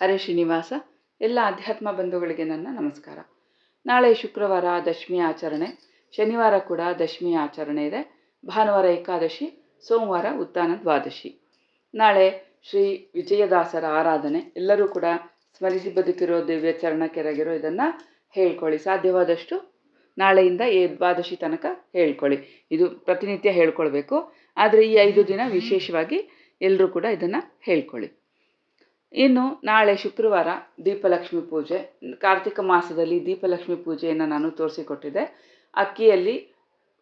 ಹರೇ ಶ್ರೀನಿವಾಸ, ಎಲ್ಲ ಅಧ್ಯಾತ್ಮ ಬಂಧುಗಳಿಗೆ ನನ್ನ ನಮಸ್ಕಾರ. ನಾಳೆ ಶುಕ್ರವಾರ ದಶಮಿ ಆಚರಣೆ, ಶನಿವಾರ ಕೂಡ ದಶಮಿ ಆಚರಣೆ ಇದೆ. ಭಾನುವಾರ ಏಕಾದಶಿ, ಸೋಮವಾರ ಉತ್ಥಾನ ದ್ವಾದಶಿ. ನಾಳೆ ಶ್ರೀ ವಿಜಯದಾಸರ ಆರಾಧನೆ, ಎಲ್ಲರೂ ಕೂಡ ಸ್ಮರಿಸಿ ಬದುಕಿರೋ ದಿವ್ಯ ಚರಣ ಕೆರಗಿರೋ ಇದನ್ನು ಹೇಳ್ಕೊಳ್ಳಿ. ಸಾಧ್ಯವಾದಷ್ಟು ನಾಳೆಯಿಂದ ಈ ದ್ವಾದಶಿ ತನಕ ಹೇಳ್ಕೊಳ್ಳಿ. ಇದು ಪ್ರತಿನಿತ್ಯ ಹೇಳ್ಕೊಳ್ಬೇಕು. ಆದರೆ ಈ ಐದು ದಿನ ವಿಶೇಷವಾಗಿ ಎಲ್ಲರೂ ಕೂಡ ಇದನ್ನು ಹೇಳ್ಕೊಳ್ಳಿ. ಇನ್ನು ನಾಳೆ ಶುಕ್ರವಾರ ದೀಪಲಕ್ಷ್ಮಿ ಪೂಜೆ. ಕಾರ್ತಿಕ ಮಾಸದಲ್ಲಿ ದೀಪಲಕ್ಷ್ಮಿ ಪೂಜೆಯನ್ನು ನಾನು ತೋರಿಸಿಕೊಟ್ಟಿದ್ದೆ. ಅಕ್ಕಿಯಲ್ಲಿ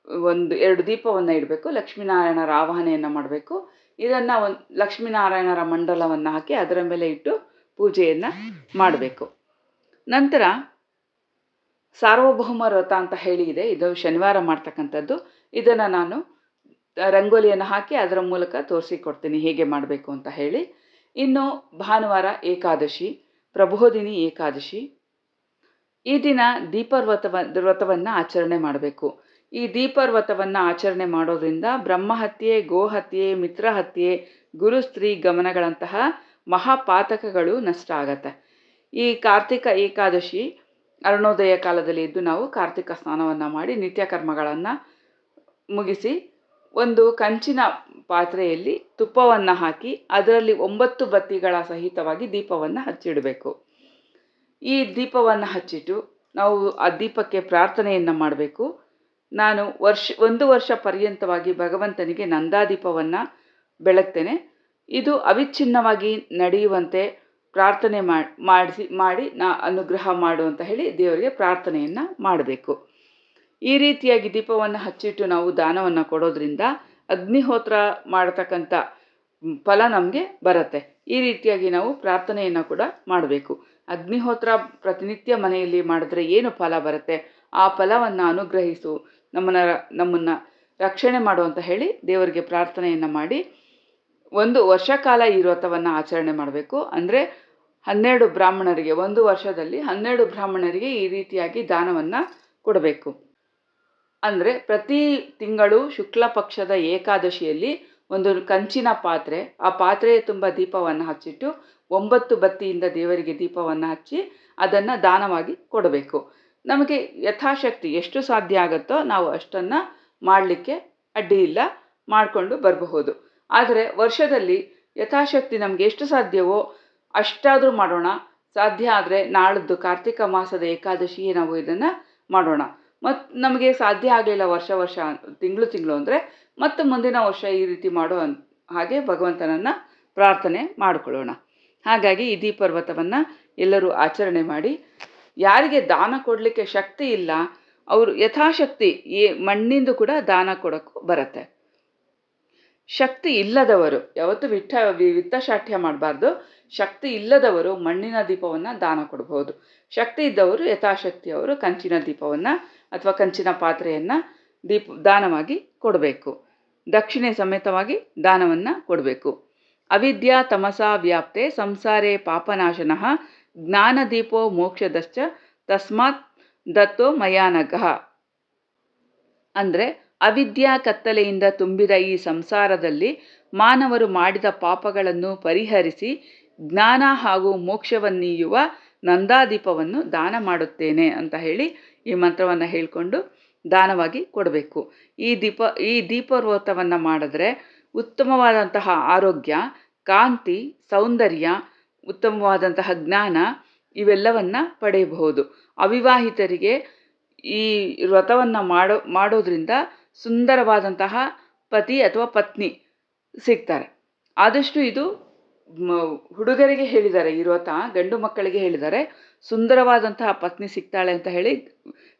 ಒಂದು, ಎರಡು ದೀಪವನ್ನು ಇಡಬೇಕು. ಲಕ್ಷ್ಮೀನಾರಾಯಣರ ಆವಾಹನೆಯನ್ನು ಮಾಡಬೇಕು. ಇದನ್ನು ಒಂದು, ಲಕ್ಷ್ಮೀನಾರಾಯಣರ ಮಂಡಲವನ್ನು ಹಾಕಿ ಅದರ ಮೇಲೆ ಇಟ್ಟು ಪೂಜೆಯನ್ನು ಮಾಡಬೇಕು. ನಂತರ ಸಾರ್ವಭೌಮ ವ್ರತ ಅಂತ ಹೇಳಿದೆ ಇದು ಶನಿವಾರ ಮಾಡ್ತಕ್ಕಂಥದ್ದು. ಇದನ್ನು ನಾನು ರಂಗೋಲಿಯನ್ನು ಹಾಕಿ ಅದರ ಮೂಲಕ ತೋರಿಸಿಕೊಡ್ತೀನಿ. ಹೇಗೆ ಮಾಡಬೇಕು ಅಂತ ಹೇಳಿ. ಇನ್ನು ಭಾನುವಾರ ಏಕಾದಶಿ ಪ್ರಬೋಧಿನಿ ಏಕಾದಶಿ. ಈ ದಿನ ದೀಪರ್ವತವ ವ್ರತವನ್ನು ಆಚರಣೆ ಮಾಡಬೇಕು. ಈ ದೀಪರ್ವತವನ್ನು ಆಚರಣೆ ಮಾಡೋದ್ರಿಂದ ಬ್ರಹ್ಮಹತ್ಯೆ, ಗೋಹತ್ಯೆ, ಮಿತ್ರಹತ್ಯೆ ಗುರುಸ್ತ್ರೀ ಗಮನಗಳಂತಹ ಮಹಾಪಾತಕಗಳು ನಷ್ಟ ಆಗತ್ತೆ. ಈ ಕಾರ್ತಿಕ ಏಕಾದಶಿ ಅರುಣೋದಯ ಕಾಲದಲ್ಲಿ ಇದ್ದು ನಾವು ಕಾರ್ತಿಕ ಸ್ನಾನವನ್ನು ಮಾಡಿ ನಿತ್ಯ ಕರ್ಮಗಳನ್ನು ಮುಗಿಸಿ ಒಂದು ಕಂಚಿನ ಪಾತ್ರೆಯಲ್ಲಿ ತುಪ್ಪವನ್ನು ಹಾಕಿ ಅದರಲ್ಲಿ ಒಂಬತ್ತು ಬತ್ತಿಗಳ ಸಹಿತವಾಗಿ ದೀಪವನ್ನು ಹಚ್ಚಿಡಬೇಕು. ಈ ದೀಪವನ್ನು ಹಚ್ಚಿಟ್ಟು ನಾವು ಆ ದೀಪಕ್ಕೆ ಪ್ರಾರ್ಥನೆಯನ್ನು ಮಾಡಬೇಕು. ನಾನು ವರ್ಷ, ಒಂದು ವರ್ಷ ಪರ್ಯಂತವಾಗಿ ಭಗವಂತನಿಗೆ ನಂದಾದೀಪವನ್ನು ಬೆಳಗ್ತೇನೆ. ಇದು ಅವಿಚ್ಛಿನ್ನವಾಗಿ ನಡೆಯುವಂತೆ ಪ್ರಾರ್ಥನೆ ಮಾಡಿಸಿ, ಮಾಡಿ ನಾ ಅನುಗ್ರಹ ಮಾಡು ಅಂತ ಹೇಳಿ ದೇವರಿಗೆ ಪ್ರಾರ್ಥನೆಯನ್ನು ಮಾಡಬೇಕು. ಈ ರೀತಿಯಾಗಿ ದೀಪವನ್ನು ಹಚ್ಚಿಟ್ಟು ನಾವು ದಾನವನ್ನು ಕೊಡೋದ್ರಿಂದ ಅಗ್ನಿಹೋತ್ರ ಮಾಡತಕ್ಕಂಥ ಫಲ ನಮಗೆ ಬರುತ್ತೆ. ಈ ರೀತಿಯಾಗಿ ನಾವು ಪ್ರಾರ್ಥನೆಯನ್ನು ಕೂಡ ಮಾಡಬೇಕು. ಅಗ್ನಿಹೋತ್ರ ಪ್ರತಿನಿತ್ಯ ಮನೆಯಲ್ಲಿ ಮಾಡಿದ್ರೆ ಏನು ಫಲ ಬರುತ್ತೆ? ಆ ಫಲವನ್ನು ಅನುಗ್ರಹಿಸು, ನಮ್ಮನ್ನು ನಮ್ಮನ್ನು ರಕ್ಷಣೆ ಮಾಡು ಅಂತ ಹೇಳಿ ದೇವರಿಗೆ ಪ್ರಾರ್ಥನೆಯನ್ನು ಮಾಡಿ ಒಂದು ವರ್ಷಕಾಲ ಈ ವ್ರತವನ್ನು ಆಚರಣೆ ಮಾಡಬೇಕು. ಅಂದರೆ ಹನ್ನೆರಡು ಬ್ರಾಹ್ಮಣರಿಗೆ, ಒಂದು ವರ್ಷದಲ್ಲಿ ಹನ್ನೆರಡು ಬ್ರಾಹ್ಮಣರಿಗೆ ಈ ರೀತಿಯಾಗಿ ದಾನವನ್ನು ಕೊಡಬೇಕು. ಅಂದರೆ ಪ್ರತಿ ತಿಂಗಳು ಶುಕ್ಲ ಪಕ್ಷದ ಏಕಾದಶಿಯಲ್ಲಿ ಒಂದು ಕಂಚಿನ ಪಾತ್ರೆ, ಆ ಪಾತ್ರೆಯ ತುಂಬ ದೀಪವನ್ನು ಹಚ್ಚಿಟ್ಟು ಒಂಬತ್ತು ಬತ್ತಿಯಿಂದ ದೇವರಿಗೆ ದೀಪವನ್ನು ಹಚ್ಚಿ ಅದನ್ನು ದಾನವಾಗಿ ಕೊಡಬೇಕು. ನಮಗೆ ಯಥಾಶಕ್ತಿ ಎಷ್ಟು ಸಾಧ್ಯ ಆಗುತ್ತೋ ನಾವು ಅಷ್ಟನ್ನು ಮಾಡಲಿಕ್ಕೆ ಅಡ್ಡಿ ಇಲ್ಲ, ಮಾಡಿಕೊಂಡು ಬರಬಹುದು. ಆದರೆ ವರ್ಷದಲ್ಲಿ ಯಥಾಶಕ್ತಿ ನಮಗೆ ಎಷ್ಟು ಸಾಧ್ಯವೋ ಅಷ್ಟಾದರೂ ಮಾಡೋಣ. ಸಾಧ್ಯ ಆದರೆ ನಾಳದ್ದು ಕಾರ್ತಿಕ ಮಾಸದ ಏಕಾದಶಿಯೇ ನಾವು ಇದನ್ನು ಮಾಡೋಣ. ಮತ್ತು ನಮಗೆ ಸಾಧ್ಯ ಆಗಲಿಲ್ಲ ವರ್ಷ ವರ್ಷ, ತಿಂಗಳು ತಿಂಗಳು ಅಂದರೆ, ಮತ್ತು ಮುಂದಿನ ವರ್ಷ ಈ ರೀತಿ ಮಾಡೋ ಹಾಗೆ ಭಗವಂತನನ್ನು ಪ್ರಾರ್ಥನೆ ಮಾಡಿಕೊಳ್ಳೋಣ. ಹಾಗಾಗಿ ಈ ದೀಪರ್ವತವನ್ನು ಎಲ್ಲರೂ ಆಚರಣೆ ಮಾಡಿ, ಯಾರಿಗೆ ದಾನ ಕೊಡಲಿಕ್ಕೆ ಶಕ್ತಿ ಇಲ್ಲ, ಅವರು ಯಥಾಶಕ್ತಿ ಈ ಮಣ್ಣಿಂದು ಕೂಡ ದಾನ ಕೊಡೋಕ್ಕೂ ಬರುತ್ತೆ. ಶಕ್ತಿ ಇಲ್ಲದವರು, ಯಾವತ್ತೂ ವಿತ್ತ ವಿತ್ತಶಾಠ್ಯ ಮಾಡಬಾರ್ದು. ಶಕ್ತಿ ಇಲ್ಲದವರು ಮಣ್ಣಿನ ದೀಪವನ್ನು ದಾನ ಕೊಡಬಹುದು ಶಕ್ತಿ ಇದ್ದವರು ಯಥಾಶಕ್ತಿ ಅವರು ಕಂಚಿನ ದೀಪವನ್ನು ಅಥವಾ ಕಂಚಿನ ಪಾತ್ರೆಯನ್ನು ದೀಪ, ದಾನವಾಗಿ ಕೊಡಬೇಕು. ದಕ್ಷಿಣೆ ಸಮೇತವಾಗಿ ದಾನವನ್ನು ಕೊಡಬೇಕು. ಅವಿದ್ಯಾ ತಮಸಾ ವ್ಯಾಪ್ತೆ ಸಂಸಾರೇ ಪಾಪನಾಶನಃ ಜ್ಞಾನದೀಪೋ ಮೋಕ್ಷದಶ್ಚ ತಸ್ಮಾತ್ ದತ್ತೋ ಮಯಾನಗಃ ಅಂದರೆ ಅವಿದ್ಯಾ ಕತ್ತಲೆಯಿಂದ ತುಂಬಿದ ಈ ಸಂಸಾರದಲ್ಲಿ ಮಾನವರು ಮಾಡಿದ ಪಾಪಗಳನ್ನು ಪರಿಹರಿಸಿ ಜ್ಞಾನ ಹಾಗೂ ಮೋಕ್ಷವನ್ನೀಯುವ ನಂದಾದೀಪವನ್ನು ದಾನ ಮಾಡುತ್ತೇನೆ ಅಂತ ಹೇಳಿ ಈ ಮಂತ್ರವನ್ನು ಹೇಳಿಕೊಂಡು ದಾನವಾಗಿ ಕೊಡಬೇಕು. ಈ ದೀಪ, ಈ ದೀಪವ್ರತವನ್ನು ಮಾಡಿದ್ರೆ ಉತ್ತಮವಾದಂತಹ ಆರೋಗ್ಯ, ಕಾಂತಿ, ಸೌಂದರ್ಯ, ಉತ್ತಮವಾದಂತಹ ಜ್ಞಾನ ಇವೆಲ್ಲವನ್ನು ಪಡೆಯಬಹುದು. ಅವಿವಾಹಿತರಿಗೆ ಈ ವ್ರತವನ್ನು ಮಾಡೋ, ಮಾಡೋದ್ರಿಂದ ಸುಂದರವಾದಂತಹ ಪತಿ ಅಥವಾ ಪತ್ನಿ ಸಿಗ್ತಾರೆ. ಆದಷ್ಟು ಇದು ಹುಡುಗರಿಗೆ ಹೇಳಿದ್ದಾರೆ ಈ ವ್ರತ ಗಂಡು ಮಕ್ಕಳಿಗೆ ಹೇಳಿದ್ದಾರೆ, ಸುಂದರವಾದಂತಹ ಪತ್ನಿ ಸಿಗ್ತಾಳೆ ಅಂತ ಹೇಳಿ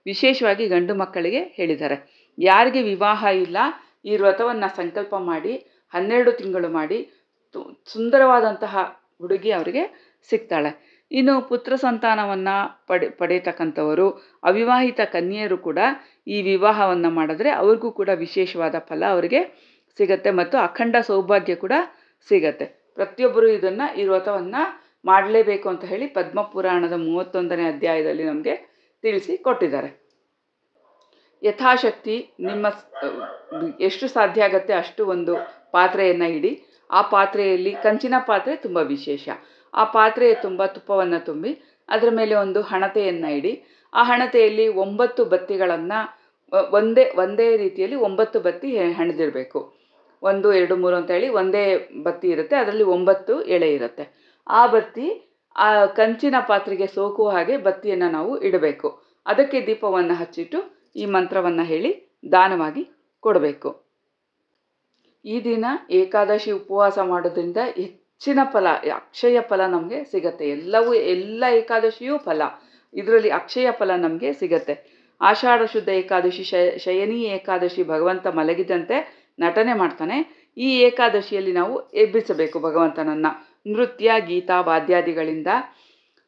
ವಿಶೇಷವಾಗಿ ಗಂಡು ಮಕ್ಕಳಿಗೆ ಹೇಳಿದ್ದಾರೆ. ಯಾರಿಗೆ ವಿವಾಹ ಇಲ್ಲ, ಈ ವ್ರತವನ್ನು ಸಂಕಲ್ಪ ಮಾಡಿ, ಹನ್ನೆರಡು ತಿಂಗಳು ಮಾಡಿ ಸುಂದರವಾದಂತಹ ಹುಡುಗಿ ಅವರಿಗೆ ಸಿಗ್ತಾಳೆ. ಇನ್ನು ಪುತ್ರ ಸಂತಾನವನ್ನು ಪಡೆ, ಪಡೆಯತಕ್ಕಂಥವರು, ಅವಿವಾಹಿತ ಕನ್ಯೆಯರು ಕೂಡ ಈ ವಿವಾಹವನ್ನು ಮಾಡಿದ್ರೆ ಅವ್ರಿಗೂ ಕೂಡ ವಿಶೇಷವಾದ ಫಲ ಅವರಿಗೆ ಸಿಗತ್ತೆ ಮತ್ತು ಅಖಂಡ ಸೌಭಾಗ್ಯ ಕೂಡ ಸಿಗತ್ತೆ. ಪ್ರತಿಯೊಬ್ಬರು ಇದನ್ನು ಈ ವ್ರತವನ್ನು ಮಾಡಲೇಬೇಕು ಅಂತ ಹೇಳಿ ಪದ್ಮ ಪುರಾಣದ ಮೂವತ್ತೊಂದನೇ ಅಧ್ಯಾಯದಲ್ಲಿ ನಮಗೆ ತಿಳಿಸಿ ಕೊಟ್ಟಿದ್ದಾರೆ. ಯಥಾಶಕ್ತಿ ನಿಮ್ಮ ಎಷ್ಟು ಸಾಧ್ಯ ಆಗುತ್ತೆ ಅಷ್ಟು ಒಂದು ಪಾತ್ರೆಯನ್ನು ಇಡಿ. ಆ ಪಾತ್ರೆಯಲ್ಲಿ ಕಂಚಿನ ಪಾತ್ರೆ ತುಂಬ ವಿಶೇಷ. ಆ ಪಾತ್ರೆಯ ತುಂಬ ತುಪ್ಪವನ್ನು ತುಂಬಿ ಅದರ ಮೇಲೆ ಒಂದು ಹಣತೆಯನ್ನು ಇಡಿ. ಆ ಹಣತೆಯಲ್ಲಿ ಒಂಬತ್ತು ಬತ್ತಿಗಳನ್ನು ಒಂದೇ ಒಂದೇ ರೀತಿಯಲ್ಲಿ ಒಂಬತ್ತು ಬತ್ತಿ ಹೆಣೆದಿರಬೇಕು. ಒಂದು, ಎರಡು, ಮೂರು ಅಂತ ಹೇಳಿ ಒಂದೇ ಬತ್ತಿ ಇರುತ್ತೆ. ಅದರಲ್ಲಿ ಒಂಬತ್ತು ಎಳೆ ಇರುತ್ತೆ. ಆ ಬತ್ತಿ, ಆ ಕಂಚಿನ ಪಾತ್ರೆಗೆ ಸೋಕುವ ಹಾಗೆ ಬತ್ತಿಯನ್ನು ನಾವು ಇಡಬೇಕು. ಅದಕ್ಕೆ ದೀಪವನ್ನು ಹಚ್ಚಿಟ್ಟು ಈ ಮಂತ್ರವನ್ನು ಹೇಳಿ ದಾನವಾಗಿ ಕೊಡಬೇಕು. ಈ ದಿನ ಏಕಾದಶಿ ಉಪವಾಸ ಮಾಡೋದ್ರಿಂದ ಹೆಚ್ಚಿನ ಫಲ, ಅಕ್ಷಯ ಫಲ ನಮಗೆ ಸಿಗತ್ತೆ. ಎಲ್ಲವೂ, ಎಲ್ಲ ಏಕಾದಶಿಯೂ ಫಲ. ಇದರಲ್ಲಿ ಅಕ್ಷಯ ಫಲ ನಮಗೆ ಸಿಗತ್ತೆ. ಆಷಾಢ ಶುದ್ಧ ಏಕಾದಶಿ, ಶಯ, ಶಯನಿ ಏಕಾದಶಿ ಭಗವಂತ ಮಲಗಿದಂತೆ ನಟನೆ ಮಾಡ್ತಾನೆ. ಈ ಏಕಾದಶಿಯಲ್ಲಿ ನಾವು ಎಬ್ಬಿಸಬೇಕು ಭಗವಂತನನ್ನು. ನೃತ್ಯ, ಗೀತಾ, ವಾದ್ಯಾದಿಗಳಿಂದ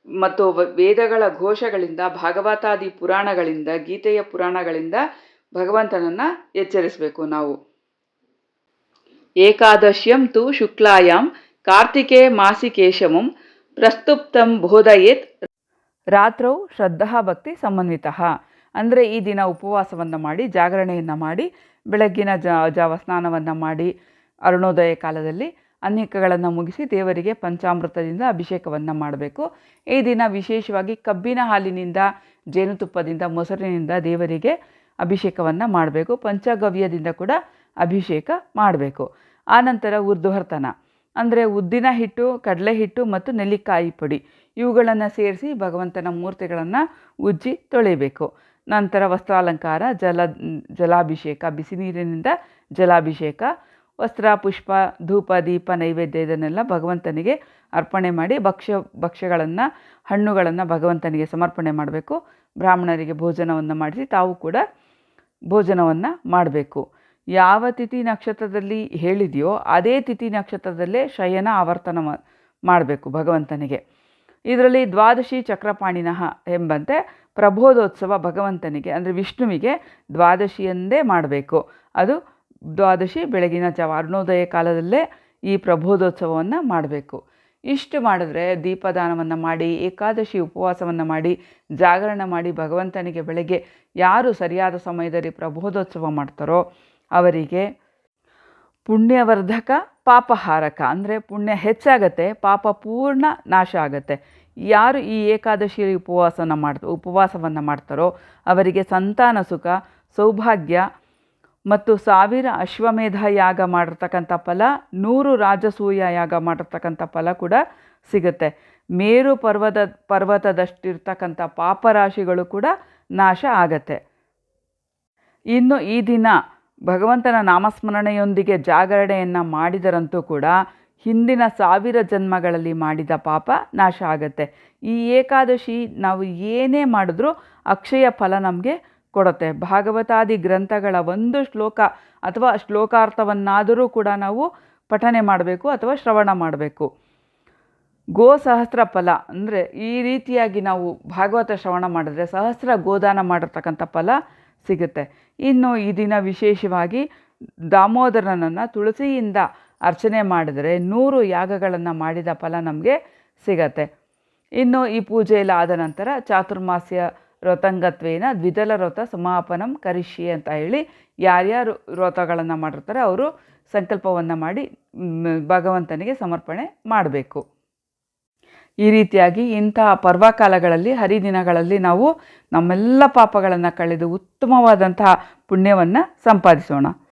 ಮತ್ತು ವೇದಗಳ ಘೋಷಗಳಿಂದ, ಭಾಗವತಾದಿ ಪುರಾಣಗಳಿಂದ, ಗೀತೆಯ ಪುರಾಣಗಳಿಂದ ಭಗವಂತನನ್ನು ಎಚ್ಚರಿಸಬೇಕು ನಾವು. ಏಕಾದಶ್ಯಂ ತು ಶುಕ್ಲಾಯಾಂ ಕಾರ್ತಿಕೇ ಮಾಸಿಕೇಶಮಂ ಪ್ರಸ್ತುಪ್ತಂ ಬೋಧಯೇತ್. ರಾತ್ರೌ ಶ್ರದ್ಧಾ ಭಕ್ತಿ ಸಮನ್ವಿತಃ. ಅಂದರೆ ಈ ದಿನ ಉಪವಾಸವನ್ನು ಮಾಡಿ, ಜಾಗರಣೆಯನ್ನು ಮಾಡಿ, ಬೆಳಗ್ಗಿನ ಜಾವ ಸ್ನಾನವನ್ನು ಮಾಡಿ ಅರುಣೋದಯ ಕಾಲದಲ್ಲಿ ಅನೇಕಗಳನ್ನು ಮುಗಿಸಿ ದೇವರಿಗೆ ಪಂಚಾಮೃತದಿಂದ ಅಭಿಷೇಕವನ್ನು ಮಾಡಬೇಕು. ಈ ದಿನ ವಿಶೇಷವಾಗಿ ಕಬ್ಬಿನ ಹಾಲಿನಿಂದ, ಜೇನುತುಪ್ಪದಿಂದ, ಮೊಸರಿನಿಂದ ದೇವರಿಗೆ ಅಭಿಷೇಕವನ್ನು ಮಾಡಬೇಕು. ಪಂಚಗವ್ಯದಿಂದ ಕೂಡ ಅಭಿಷೇಕ ಮಾಡಬೇಕು. ಆನಂತರ ಉರ್ದುಹರ್ತನ. ಅಂದರೆ ಉದ್ದಿನ ಹಿಟ್ಟು, ಕಡಲೆ ಹಿಟ್ಟು ಮತ್ತು ನೆಲ್ಲಿಕಾಯಿ ಪುಡಿ. ಇವುಗಳನ್ನು ಸೇರಿಸಿ ಭಗವಂತನ ಮೂರ್ತಿಗಳನ್ನು ಉಜ್ಜಿ ತೊಳಿಬೇಕು ನಂತರ ವಸ್ತ್ರಾಲಂಕಾರ, ಜಲ, ಜಲಾಭಿಷೇಕ ಬಿಸಿ ನೀರಿನಿಂದ ಜಲಾಭಿಷೇಕ, ವಸ್ತ್ರ, ಪುಷ್ಪ, ಧೂಪ, ದೀಪ, ನೈವೇದ್ಯ ಇದನ್ನೆಲ್ಲ ಭಗವಂತನಿಗೆ ಅರ್ಪಣೆ ಮಾಡಿ ಭಕ್ಷ್ಯ, ಭಕ್ಷ್ಯಗಳನ್ನು, ಹಣ್ಣುಗಳನ್ನು ಭಗವಂತನಿಗೆ ಸಮರ್ಪಣೆ ಮಾಡಬೇಕು. ಬ್ರಾಹ್ಮಣರಿಗೆ ಭೋಜನವನ್ನು ಮಾಡಿಸಿ ತಾವು ಕೂಡ ಭೋಜನವನ್ನು ಮಾಡಬೇಕು. ಯಾವ ತಿಥಿ ನಕ್ಷತ್ರದಲ್ಲಿ ಹೇಳಿದೆಯೋ ಅದೇ ತಿಥಿ ನಕ್ಷತ್ರದಲ್ಲೇ ಶಯನ ಆವರ್ತನ ಮಾಡಬೇಕು ಭಗವಂತನಿಗೆ. ಇದರಲ್ಲಿ ದ್ವಾದಶಿ ಚಕ್ರಪಾಣಿನಃ ಎಂಬಂತೆ ಪ್ರಬೋಧೋತ್ಸವ ಭಗವಂತನಿಗೆ, ಅಂದರೆ ವಿಷ್ಣುವಿಗೆ ದ್ವಾದಶಿಯಂದೇ ಮಾಡಬೇಕು. ಅದು ದ್ವಾದಶಿ ಬೆಳಗಿನ ಜಾವ ಅರುಣೋದಯ ಕಾಲದಲ್ಲೇ ಈ ಪ್ರಬೋಧೋತ್ಸವವನ್ನು ಮಾಡಬೇಕು. ಇಷ್ಟು ಮಾಡಿದ್ರೆ ದೀಪದಾನವನ್ನು ಮಾಡಿ, ಏಕಾದಶಿ ಉಪವಾಸವನ್ನು ಮಾಡಿ, ಜಾಗರಣ ಮಾಡಿ ಭಗವಂತನಿಗೆ ಬೆಳಗ್ಗೆ ಯಾರು ಸರಿಯಾದ ಸಮಯದಲ್ಲಿ ಪ್ರಬೋಧೋತ್ಸವ ಮಾಡ್ತಾರೋ ಅವರಿಗೆ ಪುಣ್ಯವರ್ಧಕ ಪಾಪಹಾರಕ, ಅಂದರೆ ಪುಣ್ಯ ಹೆಚ್ಚಾಗತ್ತೆ, ಪಾಪ ಪೂರ್ಣ ನಾಶ ಆಗತ್ತೆ. ಯಾರು ಈ ಏಕಾದಶಿ ಉಪವಾಸನ ಮಾಡ್ತ, ಉಪವಾಸವನ್ನು ಮಾಡ್ತಾರೋ ಅವರಿಗೆ ಸಂತಾನ ಸುಖ, ಸೌಭಾಗ್ಯ ಮತ್ತು ಸಾವಿರ ಅಶ್ವಮೇಧ ಯಾಗ ಮಾಡಿರ್ತಕ್ಕಂಥ ಫಲ, ನೂರು ರಾಜಸೂಯ ಯಾಗ ಮಾಡಿರ್ತಕ್ಕಂಥ ಫಲ ಕೂಡ ಸಿಗುತ್ತೆ. ಮೇರು ಪರ್ವತ, ಪರ್ವತದಷ್ಟಿರ್ತಕ್ಕಂಥ ಪಾಪರಾಶಿಗಳು ಕೂಡ ನಾಶ ಆಗತ್ತೆ. ಇನ್ನು ಈ ದಿನ ಭಗವಂತನ ನಾಮಸ್ಮರಣೆಯೊಂದಿಗೆ ಜಾಗರಣೆಯನ್ನು ಮಾಡಿದರಂತೂ ಕೂಡ ಹಿಂದಿನ ಸಾವಿರ ಜನ್ಮಗಳಲ್ಲಿ ಮಾಡಿದ ಪಾಪ ನಾಶ ಆಗತ್ತೆ. ಈ ಏಕಾದಶಿ ನಾವು ಏನೇ ಮಾಡಿದ್ರೂ ಅಕ್ಷಯ ಫಲ ನಮಗೆ ಕೊಡುತ್ತೆ. ಭಾಗವತಾದಿ ಗ್ರಂಥಗಳ ಒಂದು ಶ್ಲೋಕ ಅಥವಾ ಶ್ಲೋಕಾರ್ಥವನ್ನಾದರೂ ಕೂಡ ನಾವು ಪಠನೆ ಮಾಡಬೇಕು ಅಥವಾ ಶ್ರವಣ ಮಾಡಬೇಕು. ಗೋ ಸಹಸ್ರ ಫಲ ಅಂದರೆ ಈ ರೀತಿಯಾಗಿ ನಾವು ಭಾಗವತ ಶ್ರವಣ ಮಾಡಿದ್ರೆ ಸಹಸ್ರ ಗೋದಾನ ಮಾಡಿರ್ತಕ್ಕಂಥ ಫಲ ಸಿಗುತ್ತೆ. ಇನ್ನು ಈ ದಿನ ವಿಶೇಷವಾಗಿ ದಾಮೋದರನನ್ನು ತುಳಸಿಯಿಂದ ಅರ್ಚನೆ ಮಾಡಿದರೆ ನೂರು ಯಾಗಗಳನ್ನು ಮಾಡಿದ ಫಲ ನಮಗೆ ಸಿಗತ್ತೆ. ಇನ್ನು ಈ ಪೂಜೆಯಲ್ಲಿ ಆದ ನಂತರ ಚಾತುರ್ಮಾಸ್ಯ ವ್ರತಂಗತ್ವೇನ ದ್ವಿದಲ ವ್ರತ ಸಮಾಪನಂ ಕರಿಷಿ ಅಂತ ಹೇಳಿ ಯಾರ್ಯಾರು ವ್ರತಗಳನ್ನು ಮಾಡಿರ್ತಾರೆ ಅವರು ಸಂಕಲ್ಪವನ್ನು ಮಾಡಿ ಭಗವಂತನಿಗೆ ಸಮರ್ಪಣೆ ಮಾಡಬೇಕು. ಈ ರೀತಿಯಾಗಿ ಇಂತಹ ಪರ್ವಕಾಲಗಳಲ್ಲಿ ಹರಿದಿನಗಳಲ್ಲಿ ನಾವು ನಮ್ಮೆಲ್ಲ ಪಾಪಗಳನ್ನು ಕಳೆದು ಉತ್ತಮವಾದಂತಹ ಪುಣ್ಯವನ್ನು ಸಂಪಾದಿಸೋಣ.